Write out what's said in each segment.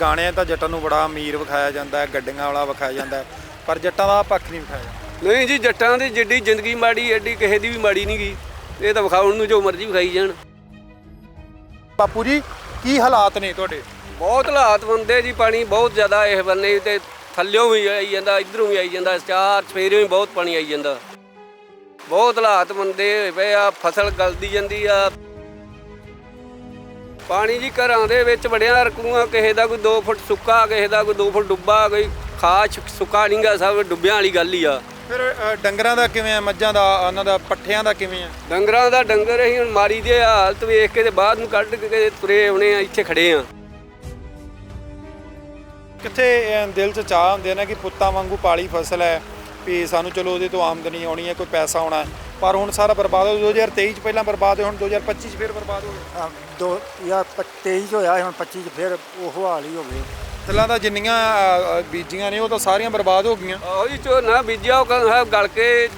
ਗਾਣਿਆਂ ਤਾਂ ਜੱਟਾਂ ਨੂੰ ਬੜਾ ਅਮੀਰ ਵਿਖਾਇਆ ਜਾਂਦਾ ਹੈ ਗੱਡੀਆਂ ਵਾਲਾ ਵਿਖਾਇਆ ਜਾਂਦਾ ਹੈ ਪਰ ਜੱਟਾਂ ਦਾ ਪੱਖ ਨਹੀਂ ਵਿਖਾਇਆ ਜਾਂਦਾ। ਨਹੀਂ ਜੀ ਜੱਟਾਂ ਦੀ ਜਿੱਡੀ ਜ਼ਿੰਦਗੀ ਮਾੜੀ ਐਡੀ ਕਿਸੇ ਦੀ ਵੀ ਮਾੜੀ ਨਹੀਂ ਗਈ ਇਹ ਤਾਂ ਵਿਖਾਉਣ ਨੂੰ ਜੋ ਮਰਜ਼ੀ ਵਿਖਾਈ ਜਾਣ। ਬਾਪੂ ਜੀ ਕੀ ਹਾਲਾਤ ਨੇ ਤੁਹਾਡੇ? ਬਹੁਤ ਹਾਲਾਤ ਬੰਦੇ ਜੀ ਪਾਣੀ ਬਹੁਤ ਜ਼ਿਆਦਾ ਇਸ ਬੰਨੇ ਤੇ ਥੱਲਿਓਂ ਵੀ ਆਈ ਜਾਂਦਾ ਇਧਰੋਂ ਵੀ ਆਈ ਜਾਂਦਾ ਚਾਰ ਸਵੇਰੇ ਵੀ ਬਹੁਤ ਪਾਣੀ ਆਈ ਜਾਂਦਾ। ਬਹੁਤ ਹਾਲਾਤ ਬੰਦੇ ਹੋਏ ਪਏ ਆ ਫਸਲ ਗਲਦੀ ਜਾਂਦੀ ਆ। ਪਾਣੀ ਜੀ ਘਰਾਂ ਦੇ ਵਿੱਚ ਵੜਿਆ ਰਕੂਆਂ ਕਿਸੇ ਦਾ ਕੋਈ 2 ਫੁੱਟ ਸੁੱਕਾ ਕਿਸੇ ਦਾ ਕੋਈ 2 ਫੁੱਟ ਡੁੱਬਾ ਕੋਈ ਖਾਸ ਸੁੱਕਾ ਨਹੀਂਗਾ ਸਭ ਡੁੱਬਿਆਂ ਵਾਲੀ ਗੱਲ ਹੀ ਆ। ਫਿਰ ਅ, ਡੰਗਰਾਂ ਦਾ ਕਿਵੇਂ ਆ ਮੱਝਾਂ ਦਾ ਉਹਨਾਂ ਦਾ ਪੱਠਿਆਂ ਦਾ ਕਿਵੇਂ ਆ? ਡੰਗਰਾਂ ਦਾ ਡੰਗਰ ਅਸੀਂ ਹੁਣ ਮਾਰੀ ਦੀ ਹਾਲਤ ਵੇਖ ਕੇ ਤੇ ਬਾਅਦ ਨੂੰ ਕੱਢ ਕੇ ਤੁਰੇ ਆਉਣੇ ਆ ਇੱਥੇ ਖੜੇ ਆ। ਕਿੱਥੇ ਅ, ਦਿਲ 'ਚ ਚਾਹ ਹੁੰਦੇ ਨੇ ਕਿ ਪੁੱਤਾਂ ਵਾਂਗੂ ਪਾਲੀ ਫਸਲ ਹੈ ਵੀ ਸਾਨੂੰ ਚਲੋ ਉਹਦੇ ਤੋਂ ਆਮਦਨੀ ਆਉਣੀ ਹੈ ਕੋਈ ਪੈਸਾ ਆਉਣਾ ਹੈ। ਪਰ ਹੁਣ ਸਾਰਾ ਬਰਬਾਦ ਹੋ 2023 ਚ ਪਹਿਲਾਂ ਬਰਬਾਦ ਹੋਇਆ ਹੁਣ 2025 ਚ ਫਿਰ ਬਰਬਾਦ ਹੋ ਗਿਆ। ਆਹ ਦੋ ਯਾਰ 23 ਚ ਹੋਇਆ ਸੀ, ਹੁਣ 25 ਚ ਫਿਰ ਉਹ ਹਾਲ ਹੀ ਹੋ ਗਏ ਫਸਲਾਂ ਦਾ ਜਿੰਨੀਆਂ ਅ, ਅ, ਬੀਜੀਆਂ ਨੇ ਉਹ ਤਾਂ ਸਾਰੀਆਂ ਬਰਬਾਦ ਹੋ ਗਈਆਂ। ਆਹੋ ਜੀ ਝੋਨਾ ਬੀਜਿਆ ਉਹ ਕਹਿੰਦਾ ਗਲ ਕੇ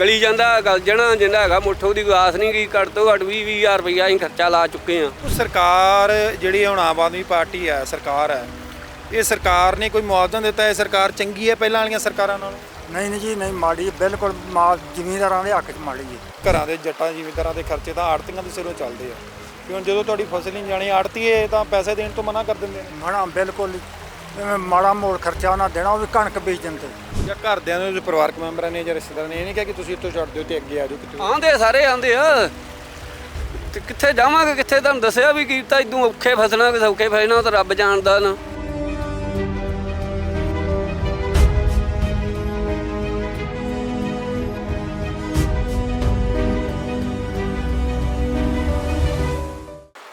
ਗਲੀ ਜਾਂਦਾ ਗਲ ਜਣਾ ਜਿੰਦਾ ਹੈਗਾ ਮੁੱਠੋ ਦੀ ਆਸ ਨਹੀਂ ਗਈ ਘੱਟ ਤੋਂ ਘੱਟ 20 20000 ਰੁਪਈਆ ਅਸੀਂ ਖਰਚਾ ਲਾ ਚੁੱਕੇ ਆ ਉਹ ਸਰਕਾਰ ਜਿਹੜੀ ਹੁਣ ਆਮ ਆਦਮੀ ਪਾਰਟੀ ਹੈ ਸਰਕਾਰ ਹੈ ਇਹ ਸਰਕਾਰ ਨੇ ਕੋਈ ਮੁਆਵਜ਼ਾ ਦਿੱਤਾ ਹੈ ਸਰਕਾਰ ਚੰਗੀ ਹੈ ਪਹਿਲਾਂ ਵਾਲੀਆਂ ਸਰਕਾਰਾਂ ਨਾਲੋਂ। ਨਹੀਂ ਨਹੀਂ ਜੀ ਨਹੀਂ ਮਾੜੀ ਹੈ, ਬਿਲਕੁਲ ਮਾ ਜ਼ਿਮੀਂਦਾਰਾਂ ਦੇ ਹੱਕ 'ਚ ਮਾੜੀ ਹੈ ਘਰਾਂ ਦੇ ਜੱਟਾਂ ਜ਼ਿਮੀਂਦਾਰਾਂ ਦੇ ਖਰਚੇ ਤਾਂ ਆੜਤੀਆਂ ਦੇ ਸਿਰੋਂ ਚੱਲਦੇ ਆ। ਕਿ ਹੁਣ ਜਦੋਂ ਤੁਹਾਡੀ ਫਸਲ ਨਹੀਂ ਜਾਣੀ ਆੜਤੀਏ ਤਾਂ ਪੈਸੇ ਦੇਣ ਤੋਂ ਮਨਾ ਕਰ ਦਿੰਦੇ ਨੇ ਮਾੜਾ ਬਿਲਕੁਲ ਹੀ, ਜਿਵੇਂ ਮਾੜਾ ਮੋੜ ਖਰਚਾ ਉਹਨਾਂ ਦੇਣਾ ਉਹ ਵੀ ਕਣਕ ਬੀਜ ਦਿੰਦੇ। ਜਾਂ ਘਰਦਿਆਂ ਦੇ ਜੋ ਪਰਿਵਾਰਕ ਮੈਂਬਰਾਂ ਨੇ ਜਾਂ ਰਿਸ਼ਤੇਦਾਰਾਂ ਨੇ ਇਹ ਨਹੀਂ ਕਿਹਾ ਕਿ ਤੁਸੀਂ ਇੱਥੋਂ ਛੱਡ ਦਿਓ ਤੇ ਅੱਗੇ ਆ ਜਾਓ ਕਿਤੇ। ਆਂਦੇ ਸਾਰੇ ਆਂਦੇ ਆ। ਤੇ ਕਿੱਥੇ ਜਾਵਾਂਗੇ ਕਿੱਥੇ? ਤੁਹਾਨੂੰ ਦੱਸਿਆ ਵੀ ਕੀਤਾ ਇਦੋਂ ਔਖੇ ਫਸਣਾ ਕਿ ਸੌਖੇ ਫਸਣਾ ਉਹ ਤਾਂ ਰੱਬ ਜਾਣਦਾ ਨਾ।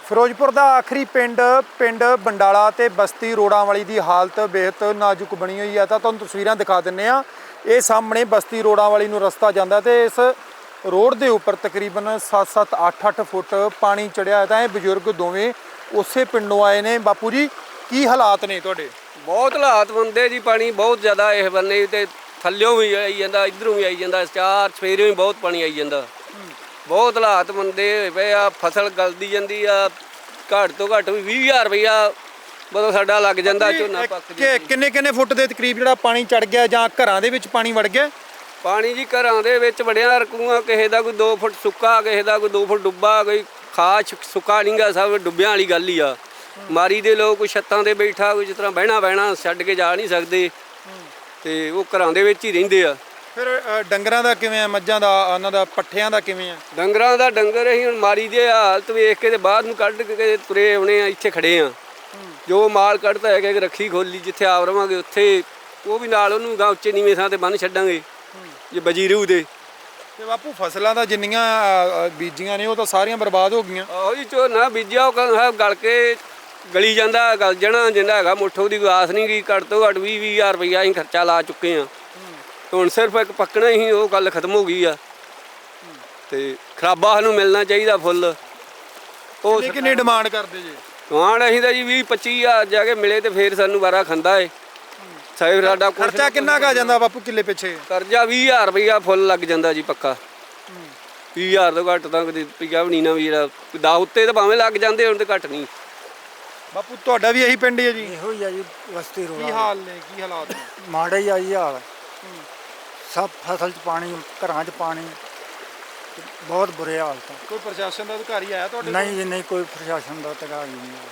ਫਿਰੋਜ਼ਪੁਰ ਦਾ ਆਖਰੀ ਪਿੰਡ ਪਿੰਡ ਬੰਡਾਲਾ ਤੇ ਬਸਤੀ ਰੋੜਾਂ ਵਾਲੀ ਦੀ ਹਾਲਤ ਬੇहद ਨਾਜ਼ੁਕ ਬਣੀ ਹੋਈ ਹੈ। ਤਾਂ ਤੁਹਾਨੂੰ ਤਸਵੀਰਾਂ ਦਿਖਾ ਦਿੰਨੇ ਆ ਇਹ ਸਾਹਮਣੇ ਬਸਤੀ ਰੋੜਾਂ ਵਾਲੀ ਨੂੰ ਰਸਤਾ ਜਾਂਦਾ ਤੇ ਇਸ ਰੋਡ ਦੇ ਉੱਪਰ ਤਕਰੀਬਨ 7-7 8-8 ਫੁੱਟ ਪਾਣੀ ਚੜਿਆ ਤਾਂ ਇਹ ਬਜ਼ੁਰਗ ਦੋਵੇਂ ਉਸੇ ਪਿੰਡੋਂ ਆਏ ਨੇ। ਬਾਪੂ ਜੀ, ਕੀ ਹਾਲਾਤ ਨੇ ਤੁਹਾਡੇ? ਬਹੁਤ ਹਾਲਾਤ ਬੰਦੇ ਜੀ, ਪਾਣੀ ਬਹੁਤ ਜ਼ਿਆਦਾ ਇਹ ਬੰਨੇ ਤੇ ਥੱਲਿਓਂ ਵੀ ਆਈ ਜਾਂਦਾ, ਇਧਰੋਂ ਵੀ ਆਈ ਜਾਂਦਾ, ਚਾਰ ਸਵੇਰੇ ਵੀ ਬਹੁਤ ਪਾਣੀ ਆਈ ਜਾਂਦਾ। ਬਹੁਤ ਹਾਲਾਤ ਬੰਦੇ ਹੋਏ ਪਏ ਆ ਫਸਲ ਗਲਦੀ ਜਾਂਦੀ ਆ ਘੱਟ ਤੋਂ ਘੱਟ ਵੀ 20000 ਰੁਪਈਆ ਬਦੋਂ ਸਾਡਾ ਲੱਗ ਜਾਂਦਾ ਝੋਨਾ ਪੱਕ ਜੀ ਕਿ ਕਿੰਨੇ ਕਿੰਨੇ ਫੁੱਟ ਦੇ ਤਕਰੀਬ ਜਿਹੜਾ ਪਾਣੀ ਚੜ ਗਿਆ ਜਾਂ ਘਰਾਂ ਦੇ ਵਿੱਚ ਪਾਣੀ ਵੜ ਗਿਆ? ਪਾਣੀ ਜੀ ਘਰਾਂ ਦੇ ਵਿੱਚ ਵੜਿਆ ਰਕੂਆਂ ਕਿਸੇ ਦਾ ਕੋਈ 2 ਫੁੱਟ ਸੁੱਕਾ ਕਿਸੇ ਦਾ ਕੋਈ 2 ਫੁੱਟ ਡੁੱਬਾ ਕੋਈ ਖਾਸ ਸੁੱਕਾ ਨਹੀਂਗਾ ਸਭ ਡੁੱਬਿਆਂ ਵਾਲੀ ਗੱਲ ਹੀ ਆ। ਮਾਰੀ ਦੇ ਲੋਕ ਕੋਈ ਛੱਤਾਂ ਤੇ ਬੈਠਾ ਕੋਈ ਜਿਸ ਤਰ੍ਹਾਂ ਬਹਿਣਾ ਬਹਿਣਾ ਛੱਡ ਕੇ ਜਾ ਨਹੀਂ ਸਕਦੇ। ਤੇ ਉਹ ਘਰਾਂ ਦੇ ਵਿੱਚ ਹੀ ਰਹਿੰਦੇ ਆ। ਫਿਰ ਅ, ਡੰਗਰਾਂ ਦਾ ਕਿਵੇਂ ਆ? ਮੱਝਾਂ ਦਾ ਉਹਨਾਂ ਦਾ ਪੱਠਿਆਂ ਦਾ ਕਿਵੇਂ ਆ? ਡੰਗਰਾਂ ਦਾ ਡੰਗਰ ਅਸੀਂ ਹੁਣ ਮਾਰੀ ਦੇ ਹਾਲਤ ਵੇਖ ਕੇ ਤੇ ਬਾਅਦ ਨੂੰ ਕੱਢ ਕੇ ਤੁਰੇ ਆਉਣੇ ਆ ਇੱਥੇ ਖੜੇ ਆ। ਜੋ ਮਾਲ ਕੱਢਦਾ ਹੈ ਕਿ ਰੱਖੀ ਖੋਲੀ ਜਿੱਥੇ ਆਵ ਰਵਾਂਗੇ ਉੱਥੇ ਉਹ ਵੀ ਨਾਲ ਉਹਨੂੰ ਗਾ ਉੱਚੇ ਨੀਵੇਂ ਥਾਂ ਤੇ ਬੰਨ ਛੱਡਾਂਗੇ ਜੇ ਬਜੀ ਰਹੂ ਦੇ। ਤੇ ਬਾਪੂ ਫਸਲਾਂ ਦਾ ਜਿੰਨੀਆਂ ਅ, ਅ, ਬੀਜੀਆਂ ਨੇ ਉਹ ਤਾਂ ਸਾਰੀਆਂ ਬਰਬਾਦ ਹੋ ਗਈਆਂ। ਆਹੋ ਜੀ ਝੋਨਾ ਬੀਜਿਆ ਉਹ ਕਹਿੰਦਾ ਗਲ ਕੇ ਗਲੀ ਜਾਂਦਾ ਗਲ ਜਣਾ ਜਿੰਦਾ ਹੈਗਾ ਮੁੱਠੋ ਦੀ ਕੋਈ ਆਸ ਨਹੀਂ ਗਈ ਘੱਟ ਤੋਂ ਘੱਟ 20 20000 ਰੁਪਈਆ ਅਸੀਂ ਖਰਚਾ ਲਾ ਚੁੱਕੇ ਆ। ਹੁਣ ਸਿਰਫ ਇੱਕ ਪੱਕਣਾ ਹੀ ਉਹ ਗੱਲ ਖਤਮ ਹੋ ਗਈ ਆ। ਤੇ ਖਰਾਬਾ ਸਾਨੂੰ ਮਿਲਣਾ ਚਾਹੀਦਾ ਫੁੱਲ। ਉਹ ਕਿੰਨੀ ਕਿੰਨੀ ਡਿਮਾਂਡ ਕਰਦੇ ਜੀ? ਗਵਾਂਡ ਅਸੀਂ ਤਾਂ ਜੀ 20 25000 ਜਾ ਕੇ ਮਿਲੇ ਤੇ ਫੇਰ ਸਾਨੂੰ ਵਾਰਾ ਖੰਦਾ ਏ। ਸਾਹਿਬ ਸਾਡਾ ਕੁਛ ਖਰਚਾ ਕਿੰਨਾ ਕਾ ਜਾਂਦਾ ਬਾਪੂ ਕਿੱਲੇ ਪਿੱਛੇ? ਕਰਜ਼ਾ 20000 ਰੁਪਈਆ ਫੁੱਲ ਲੱਗ ਜਾਂਦਾ ਜੀ ਪੱਕਾ। 20000 ਤੋਂ ਘੱਟ ਤਾਂ ਕਦੇ ਰੁਪਈਆ ਵੀ ਨਹੀਂ ਨਾ ਵੀਰ ਦਾ ਉੱਤੇ ਤਾਂ ਭਾਵੇਂ ਲੱਗ ਜਾਂਦੇ ਹੁਣ ਤੇ ਘੱਟ ਨਹੀਂ। ਬਾਪੂ ਤੁਹਾਡਾ ਵੀ ਇਹੀ ਪਿੰਡ ਹੀ ਹੈ ਜੀ? ਇਹੋ ਹੀ ਆ ਜੀ ਵਸਤੀ ਕੀ ਹਾਲ ਨੇ? ਕੀ ਹਾਲਾਤ ਨੇ? ਮਾੜਾ ਹੀ ਆ ਜੀ ਹਾਲ। ਸਭ ਫਸਲ 'ਚ ਪਾਣੀ ਘਰਾਂ 'ਚ ਪਾਣੀ ਤੇ ਬਹੁਤ ਬੁਰੇ ਹਾਲਤ ਆ। ਕੋਈ ਪ੍ਰਸ਼ਾਸਨ ਦਾ ਅਧਿਕਾਰੀ ਆਇਆ ਤੁਹਾਡੇ ਨਹੀਂ ਜੀ ਨਹੀਂ ਕੋਈ ਪ੍ਰਸ਼ਾਸਨ ਦਾ ਟਿਕਾ ਨਹੀਂ ਆਇਆ।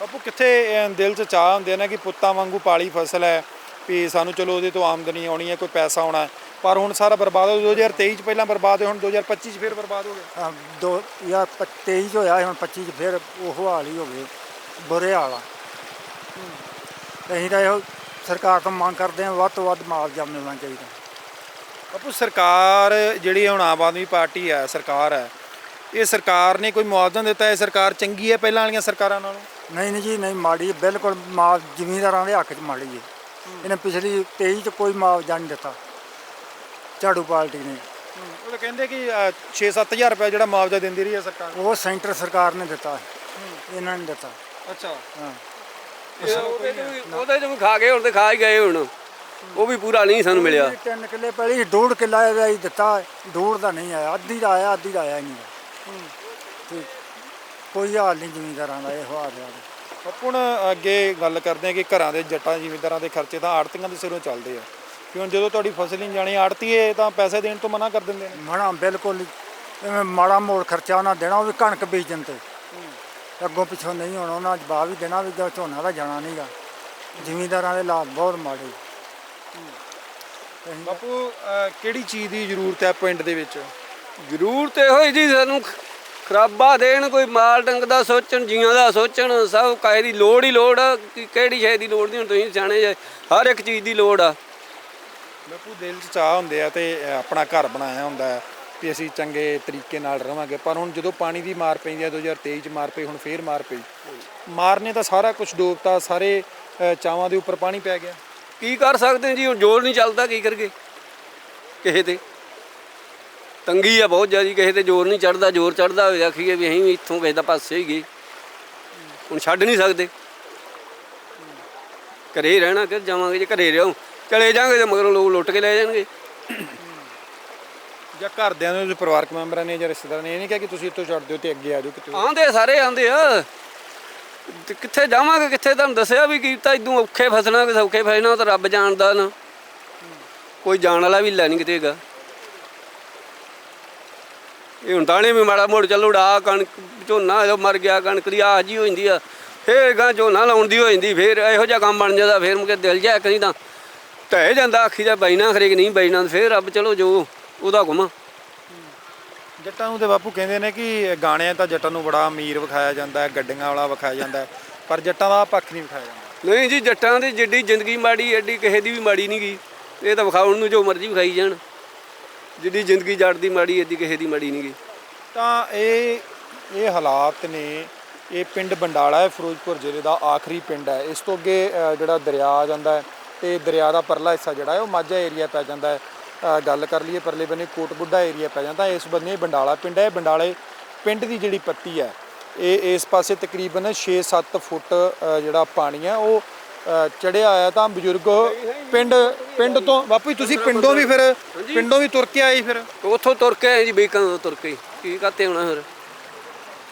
ਬਾਪੂ ਕਿੱਥੇ ਦਿਲ 'ਚ ਚਾਹ ਹੁੰਦੇ ਨੇ ਕਿ ਪੁੱਤਾਂ ਵਾਂਗੂ ਪਾਲੀ ਫਸਲ ਹੈ ਵੀ ਸਾਨੂੰ ਚਲੋ ਉਹਦੇ ਤੋਂ ਆਮਦਨੀ ਆਉਣੀ ਹੈ ਕੋਈ ਪੈਸਾ ਆਉਣਾ ਹੈ। ਪਰ ਹੁਣ ਸਾਰਾ ਬਰਬਾਦ ਹੋ 2023 ਚ ਪਹਿਲਾਂ ਬਰਬਾਦ ਹੋਇਆ ਹੁਣ 2025 ਚ ਫਿਰ ਬਰਬਾਦ ਹੋ ਗਿਆ। ਆਹ ਦੋ ਯਾਰ 23 ਚ ਹੋਇਆ ਸੀ, ਹੁਣ 25 ਚ ਫਿਰ ਉਹ ਹਾਲ ਹੀ ਹੋ ਗਏ। ਬੁਰੇ ਹਾਲ ਆ। ਅਸੀਂ ਤਾਂ ਇਹੋ ਸਰਕਾਰ ਤੋਂ ਮੰਗ ਕਰਦੇ ਹਾਂ ਵੱਧ ਤੋਂ ਵੱਧ ਮੁਆਵਜ਼ਾ ਮਿਲਣਾ ਚਾਹੀਦਾ। ਬਾਪੂ ਸਰਕਾਰ ਜਿਹੜੀ ਹੁਣ ਆਮ ਆਦਮੀ ਪਾਰਟੀ ਹੈ ਸਰਕਾਰ ਹੈ ਇਹ ਸਰਕਾਰ ਨੇ ਕੋਈ ਮੁਆਵਜ਼ਾ ਦਿੱਤਾ ਹੈ ਸਰਕਾਰ ਚੰਗੀ ਹੈ ਪਹਿਲਾਂ ਵਾਲੀਆਂ ਸਰਕਾਰਾਂ ਨਾਲੋਂ? ਨਹੀਂ ਨਹੀਂ ਜੀ ਨਹੀਂ ਮਾੜੀ ਹੈ, ਬਿਲਕੁਲ ਮਾ ਜ਼ਿਮੀਂਦਾਰਾਂ ਦੇ ਹੱਕ 'ਚ ਮਾੜੀ ਹੈ। ਇਹਨੇ ਪਿਛਲੀ 23 ਚ ਕੋਈ ਮੁਆਵਜ਼ਾ ਨਹੀਂ ਦਿੱਤਾ। ਝਾੜੂ ਪਾਰਟੀ ਨੇ। ਉਹ ਤਾਂ ਕਹਿੰਦੇ ਕਿ 6-7000 ਰੁਪਏ ਜਿਹੜਾ ਮੁਆਵਜ਼ਾ ਦਿੰਦੀ ਰਹੀ ਹੈ ਸਰਕਾਰ। ਉਹ ਸੈਂਟਰ ਸਰਕਾਰ ਨੇ ਦਿੱਤਾ। ਇਹਨਾਂ ਨੇ ਦਿੱਤਾ। ਅੱਛਾ। ਹਾਂ। ਉਹਦੇ ਵੀ ਉਹਦੇ ਵੀ ਖਾ ਗਏ ਹੁਣ ਤੇ ਖਾ ਹੀ ਗਏ ਹੁਣ। ਉਹ ਵੀ ਪੂਰਾ ਨਹੀਂ ਸਾਨੂੰ ਮਿਲਿਆ। ਤਿੰਨ ਕਿੱਲੇ ਪਹਿਲੀ ਡੂੜ ਕਿੱਲਾ ਇਹਦਾ ਹੀ ਦਿੱਤਾ। ਡੂੜ ਦਾ ਨਹੀਂ ਆਇਆ ਅੱਧੀ ਦਾ ਆਇਆ ਅੱਧੀ ਦਾ ਆਇਆ ਹੀ ਨਹੀਂ। ਤੇ ਕੋਈ ਹਾਲ ਨਹੀਂ ਜ਼ਿਮੀਂਦਾਰਾਂ ਦਾ ਇਹ ਹਾਲ ਆ ਹੁਣ ਅੱਗੇ ਗੱਲ ਕਰਦੇ ਹਾਂ ਕਿ ਘਰਾਂ ਦੇ ਜੱਟਾਂ ਜ਼ਿਮੀਂਦਾਰਾਂ ਦੇ ਖਰਚੇ ਤਾਂ ਆੜਤੀਆਂ ਦੇ ਸਿਰੋਂ ਚੱਲਦੇ ਆ। ਕਿ ਹੁਣ ਜਦੋਂ ਤੁਹਾਡੀ ਫਸਲ ਨਹੀਂ ਜਾਣੀ ਆੜਤੀਏ ਤਾਂ ਪੈਸੇ ਦੇਣ ਤੋਂ ਮਨਾ ਕਰ ਦਿੰਦੇ ਨੇ। ਮਣਾ ਬਿਲਕੁਲ ਹੀ। ਮਾੜਾ ਮੋੜ ਖਰਚਾ ਉਹਨਾਂ ਦੇਣਾ ਉਹ ਵੀ ਕਣਕ ਬੀਜਣ ਤੇ। ਅੱਗੋਂ ਪਿੱਛੋਂ ਨਹੀਂ ਹੋਣਾ ਉਹਨਾਂ ਜਵਾਬ ਵੀ ਦੇਣਾ ਵੀ ਜੋ ਝੋਨਾ ਦਾ ਜਾਣਾ ਨਹੀਂਗਾ ਜ਼ਿਮੀਂਦਾਰਾਂ ਦੇ ਹਾਲਾਤ ਬਹੁਤ ਮਾੜੇ। ਬਾਪੂ ਅਹ, ਕਿਹੜੀ ਚੀਜ਼ ਦੀ ਜ਼ਰੂਰਤ ਹੈ ਪਿੰਡ ਦੇ ਵਿੱਚ? ਜ਼ਰੂਰਤ ਇਹੋ ਹੀ ਜੀ ਸਾਨੂੰ ਖ- ਖਰਾਬਾ ਦੇਣ ਕੋਈ ਮਾਲ ਡੰਗ ਦਾ ਸੋਚਣ ਜੀਆਂ ਦਾ ਸੋਚਣ ਸਭ ਕਾਇ ਦੀ ਲੋੜ ਹੀ ਲੋੜ ਆ ਕਿ ਕਿਹੜੀ ਸ਼ੈ ਦੀ ਲੋੜ ਨਹੀਂ ਹੁਣ ਤੁਸੀਂ ਸਿਆਣੇ ਜੇ ਹਰ ਇੱਕ ਚੀਜ਼ ਦੀ ਲੋੜ ਆ। ਬਾਪੂ ਦਿਲ 'ਚ ਚਾਹ ਹੁੰਦੇ ਆ ਤੇ ਅਹ, ਆਪਣਾ ਘਰ ਬਣਾਇਆ ਹੁੰਦਾ ਹੈ। ਵੀ ਅਸੀਂ ਚੰਗੇ ਤਰੀਕੇ ਨਾਲ ਰਵਾਂਗੇ, ਪਰ ਹੁਣ ਜਦੋਂ ਪਾਣੀ ਦੀ ਮਾਰ ਪੈਂਦੀ ਹੈ 2023 ਚ ਮਾਰ ਪਈ, ਹੁਣ ਫੇਰ ਮਾਰ ਪਈ। ਮਾਰ ਨੇ ਤਾਂ ਸਾਰਾ ਕੁਝ ਡੋਬਤਾ, ਸਾਰੇ ਚਾਵਾਂ ਦੇ ਉੱਪਰ ਪਾਣੀ ਪੈ ਗਿਆ। ਕੀ ਕਰ ਸਕਦੇ ਹਾਂ ਜੀ, ਹੁਣ ਜੋਰ ਨਹੀਂ ਚੱਲਦਾ, ਕੀ ਕਰਗੇ ਕਿਸੇ ਤੇ। ਤੰਗੀ ਆ ਬਹੁਤ ਜ਼ਿਆਦਾ, ਕਿਸੇ ਤੇ ਜੋਰ ਨਹੀਂ ਚੜਦਾ ਜੋਰ ਚੜਦਾ ਹੋਇਆ ਆਖੀਏ ਵੀ ਅਸੀਂ ਵੀ ਇੱਥੋਂ ਕਿਸੇ ਦਾ ਪਾਸੇ ਹੀ ਗਏ। ਹੁਣ ਛੱਡ ਨਹੀਂ ਸਕਦੇ। ਘਰੇ ਰਹਿਣਾ ਕਿ ਜਾਵਾਂਗੇ, ਜੇ ਘਰੇ ਰਹੋ। ਚਲੇ ਜਾਾਂਗੇ ਤੇ ਮਗਰੋਂ ਲੋਕ ਲੁੱਟ ਕੇ ਲੈ ਜਾਣਗੇ। ਜਾਂ ਘਰਦਿਆਂ ਦੇ ਜੋ ਪਰਿਵਾਰਕ ਮੈਂਬਰਾਂ ਨੇ ਜਾਂ ਰਿਸ਼ਤੇਦਾਰਾਂ ਨੇ, ਇਹ ਨਹੀਂ ਕਿਹਾ ਕਿ ਤੁਸੀਂ ਇੱਥੋਂ ਛੱਡ ਦਿਓ ਤੇ ਅੱਗੇ ਆ ਜਾਓ ਕਿਤੇ ਹੋਰ। ਆਂਦੇ ਸਾਰੇ ਆਂਦੇ ਆ। ਤੇ ਕਿੱਥੇ ਜਾਵਾਂਗੇ, ਕਿੱਥੇ ਤੁਹਾਨੂੰ ਦੱਸਿਆ ਵੀ ਕੀਤਾ ਇਦੋਂ ਔਖੇ ਫਸਣਾ, ਕਿ ਸੌਖੇ ਫਸਣਾ ਤਾਂ ਰੱਬ ਜਾਣਦਾ ਨਾ। ਕੋਈ ਜਾਣ ਵਾਲਾ ਵੀ ਲੈ ਨਹੀਂ ਕਿਤੇਗਾ ਇਹ ਹੁਣ ਦਾਣੇ ਵੀ ਮਾੜਾ ਮੋੜ ਚੱਲੋ ਡਾ ਕਣਕ, ਝੋਨਾ ਜਦੋਂ ਮਰ ਗਿਆ, ਕਣਕ ਦੀ ਆਹ ਜੀ ਹੋ ਜਾਂਦੀ ਆ। ਫੇਰ ਗਾਂ ਝੋਨਾ ਲਾਉਣ ਦੀ ਹੋ ਜਾਂਦੀ, ਫੇਰ ਇਹੋ ਜਿਹਾ ਕੰਮ ਬਣ ਜਾਂਦਾ, ਫੇਰ ਮੁਕੇ ਦਿਲ ਜਾ ਕਰੀ ਤਾਂ ਢਹਿ ਜਾਂਦਾ ਅੱਖੀ ਦਾ ਬੈਣਾ ਖਰੇਕ ਨਹੀਂ ਬੈਣਾ, ਫੇਰ ਰੱਬ ਚਲੋ ਜੋ। ਉਹਦਾ ਗੁਮਾ ਜੱਟਾਂ ਨੂੰ ਤੇ ਬਾਪੂ ਕਹਿੰਦੇ ਨੇ ਕਿ ਗਾਣਿਆਂ ਤਾਂ ਜੱਟਾਂ ਨੂੰ ਬੜਾ ਅਮੀਰ ਵਿਖਾਇਆ ਜਾਂਦਾ ਹੈ ਗੱਡੀਆਂ ਵਾਲਾ ਵਿਖਾਇਆ ਜਾਂਦਾ ਹੈ ਪਰ ਜੱਟਾਂ ਦਾ ਪੱਖ ਨਹੀਂ ਵਿਖਾਇਆ ਜਾਂਦਾ। ਨਹੀਂ ਜੀ ਜੱਟਾਂ ਦੀ ਜਿੱਡੀ ਜ਼ਿੰਦਗੀ ਮਾੜੀ ਐਡੀ ਕਿਸੇ ਦੀ ਵੀ ਮਾੜੀ ਨਹੀਂ ਗਈ ਇਹ ਤਾਂ ਵਿਖਾਉਣ ਨੂੰ ਜੋ ਮਰਜ਼ੀ ਵਿਖਾਈ ਜਾਣ। ਜਿੱਡੀ ਜ਼ਿੰਦਗੀ ਜੱਟ ਦੀ ਮਾੜੀ ਐਡੀ ਕਿਸੇ ਦੀ ਮਾੜੀ ਨਹੀਂ ਗਈ ਤਾਂ ਇਹ ਇਹ ਹਾਲਾਤ ਨੇ ਇਹ ਪਿੰਡ ਬੰਡਾਲਾ ਹੈ ਫਿਰੋਜ਼ਪੁਰ ਜ਼ਿਲ੍ਹੇ ਦਾ ਆਖਰੀ ਪਿੰਡ ਹੈ। ਇਸ ਤੋਂ ਅੱਗੇ ਜਿਹੜਾ ਦਰਿਆ ਆ ਜਾਂਦਾ ਹੈ ਤੇ ਦਰਿਆ ਦਾ ਪਰਲਾ ਹਿੱਸਾ ਜਿਹੜਾ ਹੈ ਉਹ ਮਾਝਾ ਏਰੀਆ ਪੈ ਜਾਂਦਾ ਹੈ। ਗੱਲ ਕਰ ਲਈਏ ਪਰਲੇ ਬੰਨੇ ਕੋਟਬੁੱਢਾ ਏਰੀਆ ਪੈ ਜਾਂਦਾ। ਇਸ ਬੰਨੇ ਬੰਡਾਲਾ ਪਿੰਡ ਹੈ। ਬੰਡਾਲੇ ਪਿੰਡ ਦੀ ਜਿਹੜੀ ਪੱਤੀ ਹੈ ਇਹ ਇਸ ਪਾਸੇ ਤਕਰੀਬਨ 6-7 ਫੁੱਟ ਜਿਹੜਾ ਪਾਣੀ ਹੈ ਉਹ ਚੜਿਆ ਆਇਆ ਤਾਂ ਬਜ਼ੁਰਗ ਪਿੰਡ ਪਿੰਡ ਤੋਂ ਬਾਪੂ ਜੀ ਤੁਸੀਂ ਪਿੰਡੋਂ ਵੀ ਫਿਰ ਪਿੰਡੋਂ ਵੀ ਤੁਰ ਕੇ ਆਏ ਫਿਰ? ਉੱਥੋਂ ਤੁਰ ਕੇ ਆਏ ਜੀ ਬੇਕਾਂ ਤੋਂ ਤੁਰ ਕੇ? ਕੀ ਕਰਤੇ ਹੋਣਾ ਫਿਰ?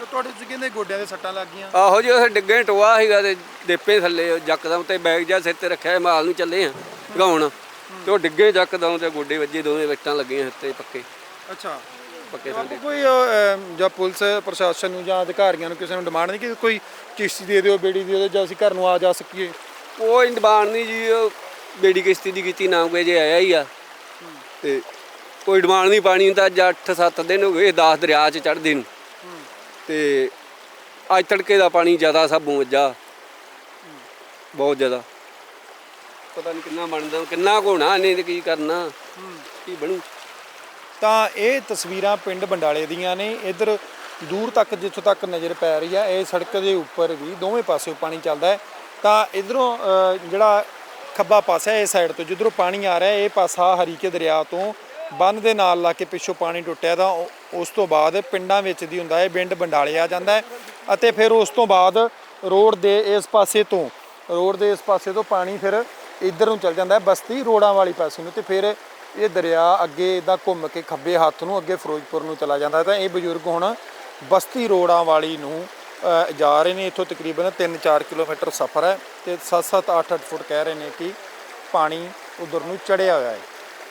ਤੁਹਾਡੇ ਤੁਸੀਂ ਕਹਿੰਦੇ ਗੋਡਿਆਂ ਦੇ ਸੱਟਾਂ ਲੱਗ ਗਈਆਂ। ਆਹੋ ਜੀ ਉਹ ਡਿੱਗੇ ਟੋਆ ਸੀਗਾ ਤੇ ਡੇਪੇ ਥੱਲੇ ਜੱਕਦਮ ਤੇ ਬੈਗ ਜਾ ਸਿਰ ਤੇ ਰੱਖਿਆ ਮਾਲ ਨੂੰ ਚੱਲੇ ਆ ਗਾਉਣ। ਤੇ ਉਹ ਡਿੱਗੇ ਜੱਕਦਮ ਤੇ ਗੋਡੇ ਵੱਜੇ ਦੋਵੇਂ ਵੱਟਾਂ ਲੱਗੀਆਂ ਹੱਤੇ ਪੱਕੇ। ਅੱਛਾ। ਪੱਕੇ ਥੱਲੇ ਕੋਈ ਅਹ, ਜਾਂ ਪੁਲਿਸ ਪ੍ਰਸ਼ਾਸਨ ਨੂੰ ਜਾਂ ਅਧਿਕਾਰੀਆਂ ਨੂੰ ਕਿਸੇ ਨੂੰ ਡਿਮਾਂਡ ਨਹੀਂ ਕਿ ਕੋਈ ਕਿਸ਼ਤੀ ਦੇ ਦਿਓ ਬੇੜੀ ਦੇ ਦਿਓ ਜਾਂ ਅਸੀਂ ਘਰ ਨੂੰ ਆ ਜਾ ਸਕੀਏ? ਕੋਈ ਇੰਤਬਾਨ ਨਹੀਂ ਜੀ ਉਹ ਬੇੜੀ ਕਿਸ਼ਤੀ ਦੀ ਕੀਤੀ ਨਾ ਕੋਈ ਜੇ ਆਇਆ ਹੀ ਆ। ਤੇ ਕੋਈ ਡਿਮਾਂਡ ਨਹੀਂ ਪਾਣੀ ਤਾਂ ਅੱਜ 8-7 ਦਿਨ ਹੋ ਗਏ 10 ਦਰਿਆ 'ਚ ਚੜ੍ਹਦੇ ਨੂੰ। ਤੇ ਅੱਜ ਤੜਕੇ ਦਾ ਪਾਣੀ ਜ਼ਿਆਦਾ ਸਾਬੋਂ ਵੱਜਾ। ਬਹੁਤ ਜ਼ਿਆਦਾ। ਪਤਾ ਨਹੀਂ ਕਿੰਨਾ ਬਣਦਾ ਕਿੰਨਾ ਹੋਣਾ ਇਹਨੇ ਤੇ ਕੀ ਕਰਨਾ ਕੀ ਬਣੂ? ਤਾਂ ਇਹ ਤਸਵੀਰਾਂ ਪਿੰਡ ਬੰਡਾਲੇ ਦੀਆਂ ਨੇ ਇਧਰ ਦੂਰ ਤੱਕ ਜਿੱਥੋਂ ਤੱਕ ਨਜ਼ਰ ਪੈ ਰਹੀ ਹੈ ਇਹ ਸੜਕ ਦੇ ਉੱਪਰ ਵੀ ਦੋਵੇਂ ਪਾਸੇ ਪਾਣੀ ਚੱਲਦਾ ਹੈ। ਤਾਂ ਇਧਰੋਂ ਜਿਹੜਾ ਖੱਬਾ ਪਾਸਾ ਇਹ ਸਾਈਡ ਤੋਂ ਜਿੱਧਰੋਂ ਪਾਣੀ ਆ ਰਿਹਾ ਇਹ ਪਾਸਾ ਹਰੀਕੇ ਦਰਿਆ ਤੋਂ ਬੰਨ ਦੇ ਨਾਲ ਲਾ ਕੇ ਪਿੱਛੋਂ ਪਾਣੀ ਟੁੱਟਿਆ ਤਾਂ ਉਸ ਤੋਂ ਬਾਅਦ ਪਿੰਡਾਂ ਵਿੱਚ ਦੀ ਹੁੰਦਾ ਹੈ ਪਿੰਡ ਬੰਡਾਲੇ ਆ ਜਾਂਦਾ ਹੈ ਅਤੇ ਫਿਰ ਉਸ ਤੋਂ ਬਾਅਦ ਰੋਡ ਦੇ ਇਸ ਪਾਸੇ ਤੋਂ ਰੋਡ ਦੇ ਇਸ ਪਾਸੇ ਤੋਂ ਪਾਣੀ ਫਿਰ ਇੱਧਰ ਨੂੰ ਚੱਲ ਜਾਂਦਾ ਹੈ ਬਸਤੀ ਰੋੜਾਂ ਵਾਲੀ ਪਾਸੇ ਨੂੰ ਤੇ ਫਿਰ ਇਹ ਦਰਿਆ ਅੱਗੇ ਇਦਾਂ ਘੁੰਮ ਕੇ ਖੱਬੇ ਹੱਥ ਨੂੰ ਅੱਗੇ ਫਿਰੋਜ਼ਪੁਰ ਨੂੰ ਚਲਾ ਜਾਂਦਾ ਹੈ। ਤਾਂ ਇਹ ਬਜ਼ੁਰਗ ਹੁਣ ਬਸਤੀ ਰੋੜਾਂ ਵਾਲੀ ਨੂੰ ਜਾ ਰਹੇ ਨੇ। ਇੱਥੋਂ ਤਕਰੀਬਨ 3-4 ਕਿਲੋਮੀਟਰ ਸਫ਼ਰ ਹੈ ਤੇ 7-7 8-8 ਫੁੱਟ ਕਹਿ ਰਹੇ ਨੇ ਕਿ ਪਾਣੀ ਉਧਰ ਨੂੰ ਚੜਿਆ ਹੋਇਆ ਹੈ।